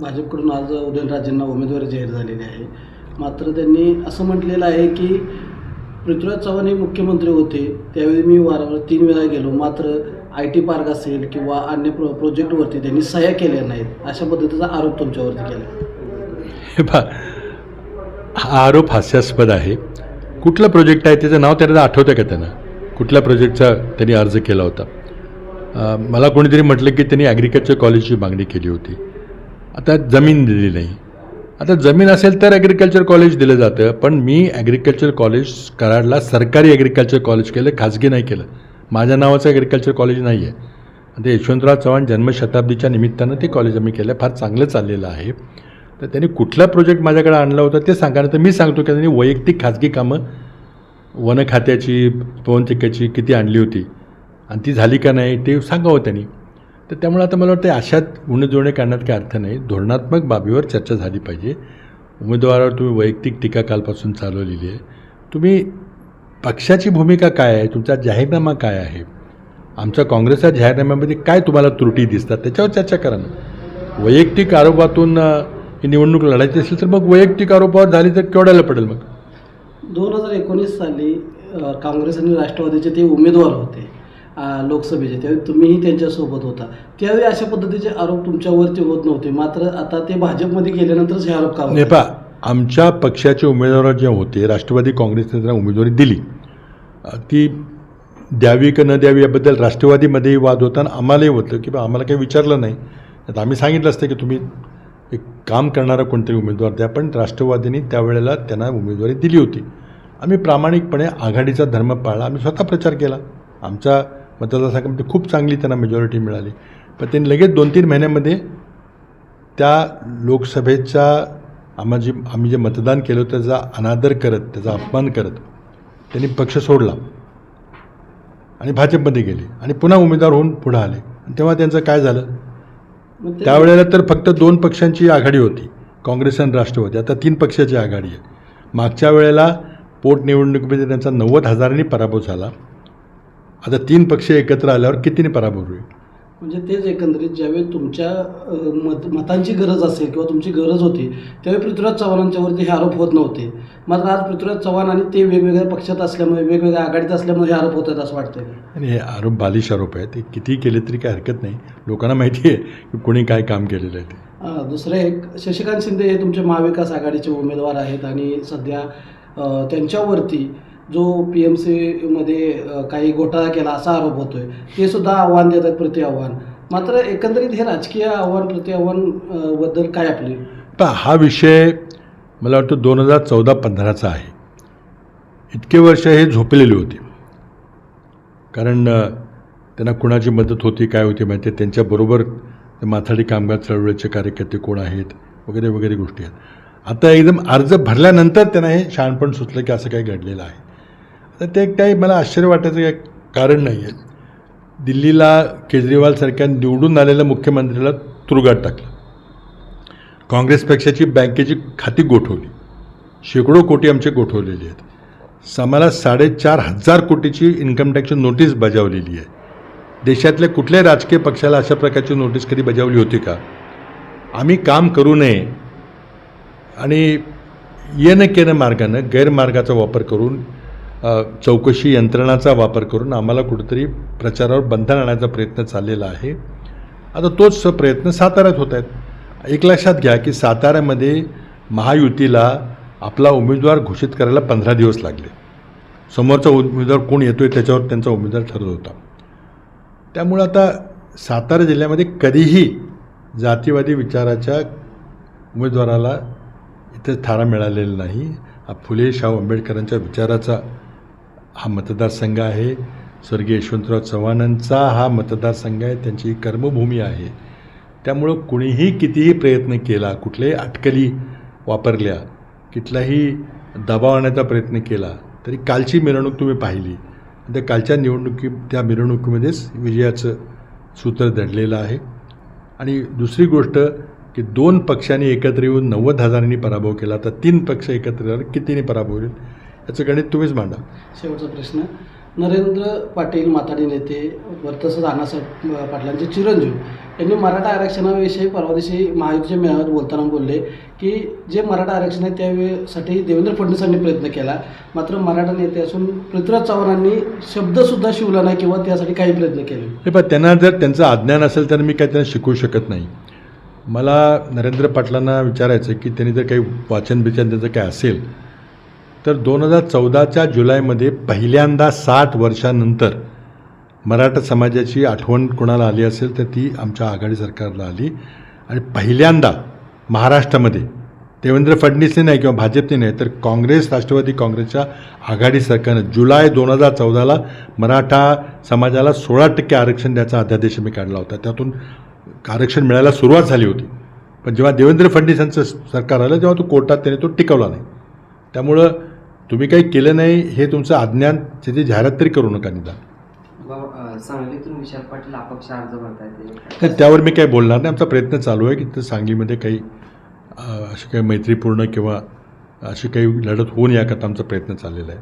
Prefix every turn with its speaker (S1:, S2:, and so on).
S1: भाजपकडून आज उदयनराजेंना उमेदवारी जाहीर झालेली आहे. मात्र त्यांनी असं म्हटलेलं आहे की पृथ्वीराज चव्हाण हे मुख्यमंत्री होते त्यावेळी मी वारंवार तीन वेळा गेलो. मात्र आय टी पार्क असेल किंवा अन्य प्रो प्रोजेक्टवरती त्यांनी सह्या केल्या नाहीत अशा पद्धतीचा आरोप तुमच्यावरती केला.
S2: हे पहा हा आरोप हास्यास्पद आहे. कुठला प्रोजेक्ट आहे त्याचं नाव त्यांना आठवतं का त्यांना? कुठल्या प्रोजेक्टचा त्यांनी अर्ज केला होता? मला कोणीतरी म्हटलं की त्यांनी ॲग्रिकल्चर कॉलेजची मागणी केली होती. आता जमीन दिली नाही. आता जमीन असेल तर ॲग्रिकल्चर कॉलेज दिलं जातं पण मी ॲग्रिकल्चर कॉलेज कराडला सरकारी ॲग्रिकल्चर कॉलेज केलं खाजगी नाही केलं. माझ्या नावाचं ॲग्रिकल्चर कॉलेज नाही आहे ते यशवंतराव चव्हाण जन्मशताब्दीच्या निमित्तानं ते कॉलेज आम्ही केलं फार चांगलं चाललेलं आहे. तर त्यांनी कुठला प्रोजेक्ट माझ्याकडे आणला होता ते सांगा तर मी सांगतो की त्यांनी वैयक्तिक खाजगी कामं वन खात्याची पवनचक्क्याची किती आणली होती. आणि ती झाली का नाही ते सांगावं त्यांनी. तर त्यामुळे आता मला वाटतं अशात उणेजोडणे करण्यात काही अर्थ नाही. धोरणात्मक बाबीवर चर्चा झाली पाहिजे. उमेदवारावर तुम्ही वैयक्तिक टीका कालपासून चालवलेली आहे. तुम्ही पक्षाची भूमिका काय आहे? तुमचा जाहीरनामा काय आहे? आमच्या काँग्रेसच्या जाहीरनाम्यामध्ये काय तुम्हाला त्रुटी दिसतात? त्याच्यावर चर्चा करा ना. वैयक्तिक आरोपातून ही निवडणूक लढायची असेल तर मग वैयक्तिक आरोपावर झाली तर केवढ्याला पडेल मग?
S1: दोन हजार एकोणीस साली काँग्रेस आणि राष्ट्रवादीचे ते उमेदवार होते. लोकसभेचे. त्यावेळी तुम्हीही त्यांच्यासोबत होता. त्यावेळी अशा पद्धतीचे आरोप तुमच्यावरती होत नव्हते. मात्र आता ते भाजपमध्ये गेल्यानंतरच हे आरोप का
S2: नेपा आमच्या पक्षाचे उमेदवार जे होते राष्ट्रवादी काँग्रेसने त्यांना उमेदवारी दिली. ती द्यावी का न द्यावी याबद्दल राष्ट्रवादीमध्येही वाद होता आणि आम्हालाही होतं की बा आम्हाला काही विचारलं नाही. आता आम्ही सांगितलं असतं की तुम्ही एक काम करणारा कोणतरी उमेदवार द्या पण राष्ट्रवादीने त्यावेळेला त्यांना उमेदवारी दिली होती. आम्ही प्रामाणिकपणे आघाडीचा धर्म पाळला आम्ही स्वतः प्रचार केला. आमचा मतदारसंघामध्ये खूप चांगली त्यांना मेजॉरिटी मिळाली. पण त्यांनी लगेच दोन तीन महिन्यामध्ये त्या लोकसभेच्या आम्हा जे आम्ही जे मतदान केलं होतं त्याचा अनादर करत त्याचा अपमान करत त्यांनी पक्ष सोडला. आणि भाजपमध्ये गेले. आणि पुन्हा उमेदवार होऊन पुढं आले. तेव्हा त्यांचं काय झालं? त्यावेळेला तर फक्त दोन पक्षांची आघाडी होती. काँग्रेस आणि राष्ट्रवादी. आता तीन पक्षाची आघाडी आहे. मागच्या वेळेला पोटनिवडणुकीमध्ये त्यांचा नव्वद हजारांनी पराभव झाला. आता तीन पक्ष एकत्र आल्यावर कितीने पराभव होईल?
S1: म्हणजे तेच एकंदरीत ज्यावेळी तुमच्या मत मतांची गरज असेल किंवा तुमची गरज होती त्यावेळी पृथ्वीराज चव्हाणांच्यावरती हे आरोप होत नव्हते. मात्र आज पृथ्वीराज चव्हाण आणि ते वेगवेगळ्या पक्षात असल्यामुळे वेगवेगळ्या आघाडीत असल्यामुळे हे आरोप होत आहेत असं वाटतंय.
S2: आणि हे आरोप बालिश आरोप आहेत. ते कितीही केले तरी काही हरकत नाही. लोकांना माहिती आहे की कोणी काय काम केलेलं आहे ते.
S1: दुसरं एक शशिकांत शिंदे हे तुमचे महाविकास आघाडीचे उमेदवार आहेत आणि सध्या त्यांच्यावरती जो पी एम सीमध्ये काही घोटाळा केला असा आरोप आहे ते सुद्धा आव्हान देत आहेत प्रति आव्हान मात्र एकंदरीत हे राजकीय आव्हान प्रति आव्हानबद्दल काय आपली?
S2: पण हा विषय मला वाटतं दोन हजार चौदा पंधराचा आहे. इतके वर्ष हे झोपलेले होते. कारण त्यांना कुणाची मदत होती काय होती माहिती आहे? त्यांच्याबरोबर माथाडी कामगार चळवळीचे कार्यकर्ते कोण आहेत? वगैरे वगैरे गोष्टी आहेत. आता एकदम अर्ज भरल्यानंतर त्यांना हे शहाणपण सुचलं की असं काही घडलेलं आहे. तर ते काही मला आश्चर्य वाटायचं काही कारण नाही आहे दिल्लीला केजरीवालसारख्या निवडून आलेल्या मुख्यमंत्र्याला तुरुगात टाकलं. काँग्रेस पक्षाची बँकेची खाती गोठवली. शेकडो कोटी आमचे गोठवलेले आहेत. आम्हाला साडेचार हजार कोटीची इन्कम टॅक्सची नोटीस बजावलेली आहे. देशातल्या कुठल्याही राजकीय पक्षाला अशा प्रकारची नोटीस कधी बजावली होती का? आम्ही काम करू नये आणि येणं केनं मार्गानं गैरमार्गाचा वापर करून चौकशी यंत्रणाचा वापर करून आम्हाला कुठंतरी प्रचारावर बंधन आणण्याचा प्रयत्न चाललेला आहे. आता तोच प्रयत्न साताऱ्यात होत आहेत. एक लक्षात घ्या की साताऱ्यामध्ये महायुतीला आपला उमेदवार घोषित करायला पंधरा दिवस लागले. समोरचा उमेदवार कोण येतो आहे त्याच्यावर त्यांचा उमेदवार ठरत होता. त्यामुळं आता सातारा जिल्ह्यामध्ये कधीही जातीवादी विचाराच्या उमेदवाराला इथे थारा मिळालेला नाही. हा फुले शाहू आंबेडकरांच्या विचाराचा हा मतदारसंघ आहे. स्वर्गीय यशवंतराव चव्हाणांचा हा मतदारसंघ आहे. त्यांची कर्मभूमी आहे. त्यामुळं कुणीही कितीही प्रयत्न केला कुठल्याही अटकली वापरल्या कुठलाही दबाव आणण्याचा प्रयत्न केला तरी कालची मिरवणूक तुम्ही पाहिली. त्या कालच्या निवडणुकी त्या मिरवणुकीमध्येच विजयाचं सूत्र दडलेलं आहे. आणि दुसरी गोष्ट की दोन पक्षांनी एकत्र येऊन नव्वद हजारांनी पराभव केला तर तीन पक्ष एकत्र येऊन कितीने पराभव होईल? याचं गणित तुम्हीच मांडा.
S1: शेवटचा प्रश्न. नरेंद्र पाटील माताडी नेते व तसंच अण्णासाहेब पाटलांचे चिरंजीव यांनी मराठा आरक्षणाविषयी परवा दिवशी महायुतीच्या मेळाव्यात बोलताना बोलले की जे मराठा आरक्षण आहे त्यावेळेसाठी देवेंद्र फडणवीसांनी प्रयत्न केला. मात्र मराठा नेते असून पृथ्वीराज चव्हाणांनी शब्दसुद्धा शिवला नाही किंवा त्यासाठी काही प्रयत्न केले.
S2: हे पण त्यांना जर त्यांचं अज्ञान असेल तर मी काही त्यांना शिकवू शकत नाही. मला नरेंद्र पाटलांना विचारायचं की त्यांनी जर काही वाचन बिचन त्याचं काय असेल तर दोन हजार चौदाच्या जुलैमध्ये पहिल्यांदा साठ वर्षानंतर मराठा समाजाची आठवण कोणाला आली असेल तर ती आमच्या आघाडी सरकारला आली. आणि पहिल्यांदा महाराष्ट्रामध्ये देवेंद्र फडणवीसने नाही किंवा भाजपने नाही तर काँग्रेस राष्ट्रवादी काँग्रेसच्या आघाडी सरकारनं जुलै दोन हजार चौदाला मराठा समाजाला सोळा टक्के आरक्षण द्यायचा अध्यादेश मी काढला होता. त्यातून आरक्षण मिळायला सुरुवात झाली होती. पण जेव्हा देवेंद्र फडणवीस यांचं सरकार आलं तेव्हा तो कोर्टात त्याने तो टिकवला नाही. त्यामुळं तुम्ही काही केलं नाही हे तुमचं अज्ञान त्याची जाहिरात तरी करू नका निदान.
S3: सांगलीतून विशाल पाटील अपक्ष अर्ज भरतायत
S2: तर त्यावर मी काही बोलणार नाही. आमचा प्रयत्न चालू आहे की तर सांगलीमध्ये काही अशी काही मैत्रीपूर्ण किंवा अशी काही लढत होऊन याकरता आमचा प्रयत्न चाललेला आहे.